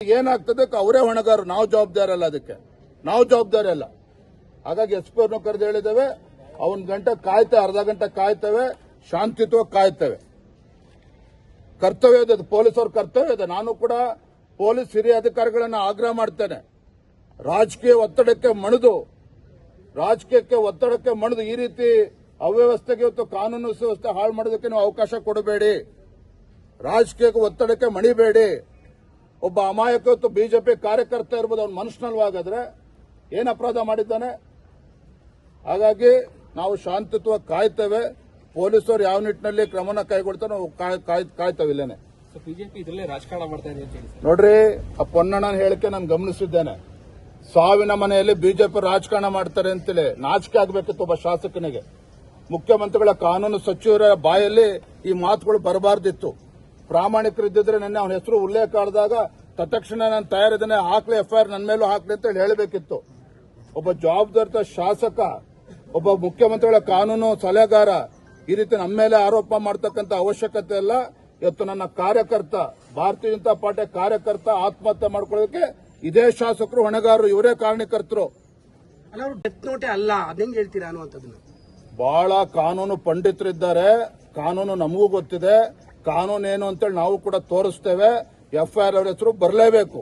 ಏನಾಗ್ತದೆ? ಅವರೇ ಹೊಣೆಗಾರರು. ನಾವು ಜವಾಬ್ದಾರಿ ಅಲ್ಲ ಅದಕ್ಕೆ. ನಾವು ಜವಾಬ್ದಾರಿ ಅಲ್ಲ. ಹಾಗಾಗಿ ಎಸ್ ಪಿ ಅವ್ರನ್ನ ಕರೆದು ಹೇಳಿದ್ದೇವೆ. ಅವನ್ ಗಂಟೆ ಕಾಯ್ತೇವೆ, ಅರ್ಧ ಗಂಟೆ ಕಾಯ್ತೇವೆ, ಶಾಂತಿಯುತವಾಗಿ ಕಾಯ್ತೇವೆ. ಕರ್ತವ್ಯ ಇದೆ ಅದು. ಅವ್ರ ಕರ್ತವ್ಯ ಇದೆ. ನಾನು ಕೂಡ ಪೊಲೀಸ್ ಹಿರಿಯ ಅಧಿಕಾರಿಗಳನ್ನ ಆಗ್ರಹ ಮಾಡ್ತೇನೆ. ರಾಜಕೀಯ ಒತ್ತಡಕ್ಕೆ ಮಣಿದು, ರಾಜಕೀಯಕ್ಕೆ ಒತ್ತಡಕ್ಕೆ ಮಣಿದು ಈ ರೀತಿ ಅವ್ಯವಸ್ಥೆಗೆ ಇವತ್ತು ಕಾನೂನು ಸುವ್ಯವಸ್ಥೆ ಹಾಳು ಮಾಡೋದಕ್ಕೆ ನೀವು ಅವಕಾಶ ಕೊಡಬೇಡಿ. ರಾಜಕೀಯಕ್ಕೆ ಒತ್ತಡಕ್ಕೆ ಮಣಿಬೇಡಿ. ಒಬ್ಬ ಅಮಾಯಕ ಇವತ್ತು ಬಿಜೆಪಿ ಕಾರ್ಯಕರ್ತ ಇರ್ಬೋದು ಅವ್ನ ಮನಸ್ಸಿನಲ್ವಾಗಾದ್ರೆ ಏನು ಅಪರಾಧ ಮಾಡಿದ್ದಾನೆ? ಹಾಗಾಗಿ ನಾವು ಶಾಂತಿತ್ವ ಕಾಯ್ತೇವೆ. ಪೊಲೀಸರು ಯಾವ ನಿಟ್ಟಿನಲ್ಲಿ ಕ್ರಮನ ಕೈಗೊಳ್ತಾರೆ ನಾವು ಕಾಯ್- ಕಾಯ್- ಕಾಯ್ತೇವೆ ಇಲ್ಲೇನೆ. ಸೊ ಬಿಜೆಪಿ ಇದರಲ್ಲೇ ರಾಜಕಾರಣ ಮಾಡ್ತಾ ಇದೆ ನೋಡ್ರಿ ಆ ಪೊನ್ನಣ್ಣನ ಹೇಳಿಕೆ ನಾನು ಗಮನಿಸಿದ್ದೇನೆ. ಸಾವಿನ ಮನೆಯಲ್ಲಿ ಬಿಜೆಪಿ ರಾಜಕಾರಣ ಮಾಡ್ತಾರೆ ಅಂತೇಳಿ ನಾಚಿಕೆ ಆಗಬೇಕಿತ್ತು ಒಬ್ಬ ಶಾಸಕನಿಗೆ. ಮುಖ್ಯಮಂತ್ರಿಗಳ ಕಾನೂನು ಸಚಿವರ ಬಾಯಲ್ಲಿ ಈ ಮಾತುಗಳು ಬರಬಾರ್ದಿತ್ತು. ಪ್ರಾಮಾಣಿಕರಿದ್ದಿದ್ರೆ ನಿನ್ನೆ ಅವನ ಹೆಸರು ಉಲ್ಲೇಖ ಆಡಿದಾಗ ತತ್ಕ್ಷಣ ನಾನು ತಯಾರಿದ್ದೇನೆ ಹಾಕ್ಲಿ ಎಫ್ಐಆರ್ ನನ್ನ ಮೇಲೂ ಹಾಕ್ಲಿ ಅಂತ ಹೇಳಿ ಹೇಳಬೇಕಿತ್ತು. ಒಬ್ಬ ಜವಾಬ್ದಾರಿತ ಶಾಸಕ ಒಬ್ಬ ಮುಖ್ಯಮಂತ್ರಿಗಳ ಕಾನೂನು ಸಲಹೆಗಾರ ಈ ರೀತಿ ನಮ್ಮ ಮೇಲೆ ಆರೋಪ ಮಾಡ್ತಕ್ಕಂಥ ಅವಶ್ಯಕತೆ ಇಲ್ಲ. ಇವತ್ತು ನನ್ನ ಕಾರ್ಯಕರ್ತ ಭಾರತೀಯ ಜನತಾ ಪಾರ್ಟಿ ಕಾರ್ಯಕರ್ತ ಆತ್ಮಹತ್ಯೆ ಮಾಡ್ಕೊಳ್ಳೋದಕ್ಕೆ ಇದೇ ಶಾಸಕರು ಹೊಣೆಗಾರರು ಇವರೇ ಕಾರಣಕರ್ತರು. ಅಲ್ಲ ಅದಂಗೆ ಹೇಳ್ತೀರಾ ಅನ್ನುವಂಥದ್ದನ್ನ? ಬಹಳ ಕಾನೂನು ಪಂಡಿತರಿದ್ದಾರೆ ಕಾನೂನು ನಮಗೂ ಗೊತ್ತಿದೆ. ಕಾನೂನು ಏನು ಅಂತೇಳಿ ನಾವು ಕೂಡ ತೋರಿಸ್ತೇವೆ. ಎಫ್ಐಆರ್ ಅವ್ರ ಹೆಸರು ಬರಲೇಬೇಕು.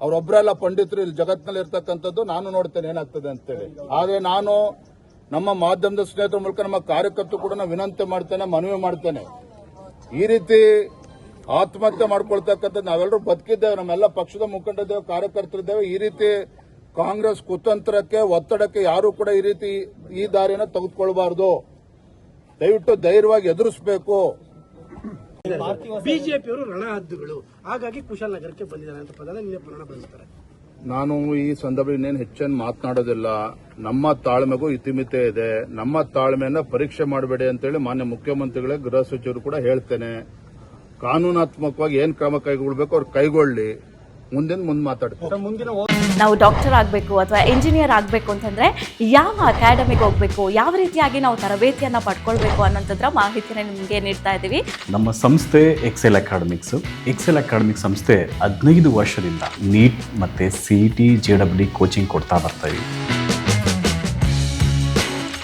ಅವರೊಬ್ಬರೆಲ್ಲ ಪಂಡಿತರು ಇಲ್ಲಿ ಜಗತ್ತಿನಲ್ಲಿ ಇರ್ತಕ್ಕಂಥದ್ದು ನಾನು ನೋಡ್ತೇನೆ ಏನಾಗ್ತದೆ ಅಂತೇಳಿ. ಆದರೆ ನಾನು ನಮ್ಮ ಮಾಧ್ಯಮದ ಸ್ನೇಹಿತರ ಮೂಲಕ ನಮ್ಮ ಕಾರ್ಯಕರ್ತರು ಕೂಡ ನಾನು ವಿನಂತಿ ಮಾಡ್ತೇನೆ, ಮನವಿ ಮಾಡ್ತೇನೆ. ಈ ರೀತಿ ಆತ್ಮಹತ್ಯೆ ಮಾಡ್ಕೊಳ್ತಕ್ಕಂಥದ್ದು ನಾವೆಲ್ಲರೂ ಬದುಕಿದ್ದೇವೆ, ನಮ್ಮೆಲ್ಲ ಪಕ್ಷದ ಮುಖಂಡರಿದ್ದೇವೆ, ಕಾರ್ಯಕರ್ತರಿದ್ದೇವೆ. ಈ ರೀತಿ ಕಾಂಗ್ರೆಸ್ ಕುತಂತ್ರಕ್ಕೆ, ಒತ್ತಡಕ್ಕೆ ಯಾರು ಕೂಡ ಈ ರೀತಿ ಈ ದಾರಿನ ತೆಗೆದುಕೊಳ್ಬಾರ್ದು. ದಯವಿಟ್ಟು ಧೈರ್ಯವಾಗಿ ಎದುರಿಸಬೇಕು. ಬಿಜೆಪಿಯವರು ರಣಹದ್ದುಗಳು ಹಾಗಾಗಿ ಕುಶಾಲನಗರಕ್ಕೆ ಬಂದಿದ್ದಾರೆ ಅಂತ ಪದನ ನಿನ್ನೆ ಪುರಾಣ ಬಳಸ್ತಾರೆ ನಾನು ಈ ಸಂದರ್ಭದಲ್ಲಿ ಇನ್ನೇನು ಹೆಚ್ಚೇನು ಮಾತನಾಡೋದಿಲ್ಲ. ನಮ್ಮ ತಾಳ್ಮೆಗೂ ಇತಿಮಿತೆ ಇದೆ. ನಮ್ಮ ತಾಳ್ಮೆಯನ್ನ ಪರೀಕ್ಷೆ ಮಾಡಬೇಡಿ ಅಂತೇಳಿ ಮಾನ್ಯ ಮುಖ್ಯಮಂತ್ರಿಗಳೇ ಗೃಹ ಸಚಿವರು ಕೂಡ ಹೇಳ್ತೇನೆ. ಕಾನೂನಾತ್ಮಕವಾಗಿ ಏನ್ ಕ್ರಮ ಕೈಗೊಳ್ಬೇಕು ಅವ್ರು ಕೈಗೊಳ್ಳಿ. ಮುಂದಿನ ಮುಂದೆ ಮಾತಾಡ್ತಾರೆ ನಾವು ಡಾಕ್ಟರ್ ಆಗಬೇಕು ಅಥವಾ ಇಂಜಿನಿಯರ್ ಆಗಬೇಕು ಅಂತಂದರೆ ಯಾವ ಅಕಾಡೆಮಿಗೆ ಹೋಗಬೇಕು ಯಾವ ರೀತಿಯಾಗಿ ನಾವು ತರಬೇತಿಯನ್ನು ಪಡ್ಕೊಳ್ಬೇಕು ಅನ್ನೋಂಥದ್ರ ಮಾಹಿತಿನ ನಿಮಗೆ ನೀಡ್ತಾ ಇದ್ದೀವಿ ನಮ್ಮ ಸಂಸ್ಥೆ ಎಕ್ಸೆಲ್ ಅಕಾಡೆಮಿಕ್ಸ್ ಎಕ್ಸೆಲ್ ಅಕಾಡೆಮಿಕ್ ಸಂಸ್ಥೆ ಹದಿನೈದು ವರ್ಷದಿಂದ ನೀಟ್ ಮತ್ತು C E T J W coaching ಕೊಡ್ತಾ ಬರ್ತಾ ಇದ್ದೀವಿ